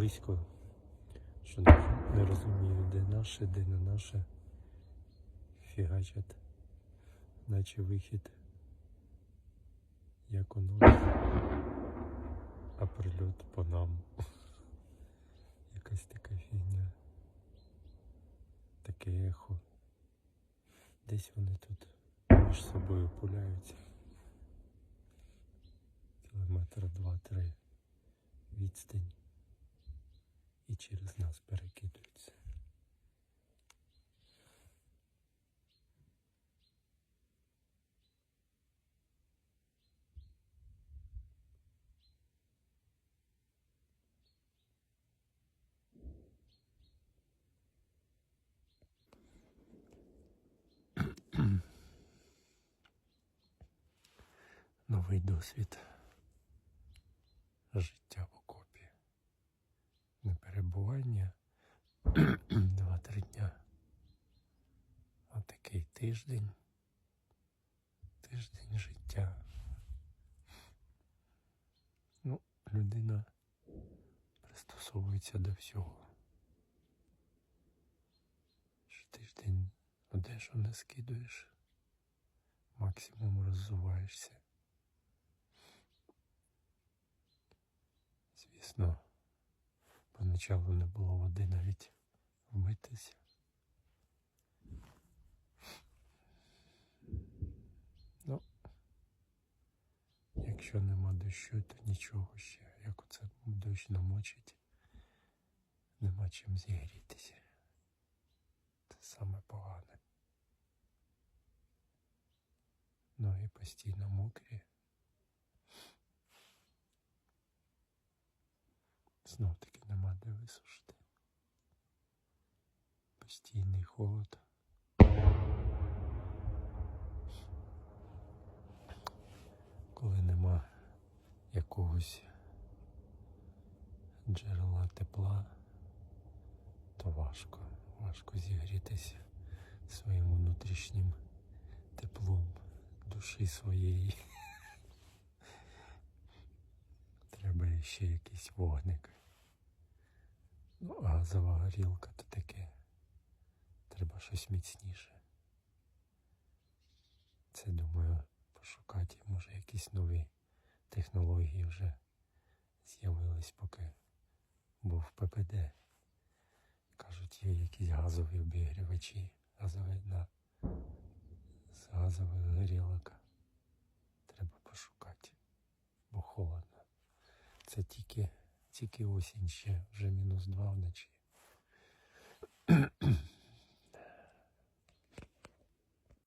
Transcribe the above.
близько, що не, розумію, де наше, де не наше. Фігачать, наче вихід, як у ночі, а прильот по нам. Якась така фігня. Таке ехо. Десь вони тут між собою пуляються. Кілометр два-три відстань через нас перекидуються. Новий досвід життя Не два-три дня. Отакий тиждень. Тиждень життя. Ну, людина пристосовується до всього. Що тиждень одежу не скидуєш, максимум роззуваєшся. Звісно, поначалу не було води навіть вмитися. Ну, якщо нема дощу, то нічого ще. Як оце дощ намочить, нема чим зігрітися. Це саме погане. Ноги постійно мокрі. Знов таки нема де висушити. Постійний холод. Коли нема якогось джерела тепла, то важко. Важко зігрітися своїм внутрішнім теплом душі своєї. Треба ще якийсь вогник. Ну, газова горілка то таке. Треба щось міцніше. Це думаю пошукати, може якісь нові технології вже з'явились, поки був ППД. Кажуть, є якісь газові обігрівачі, газові на з газових горілок. Треба пошукати, бо холодно. Це тільки, тільки осінь ще, вже мінус два вночі.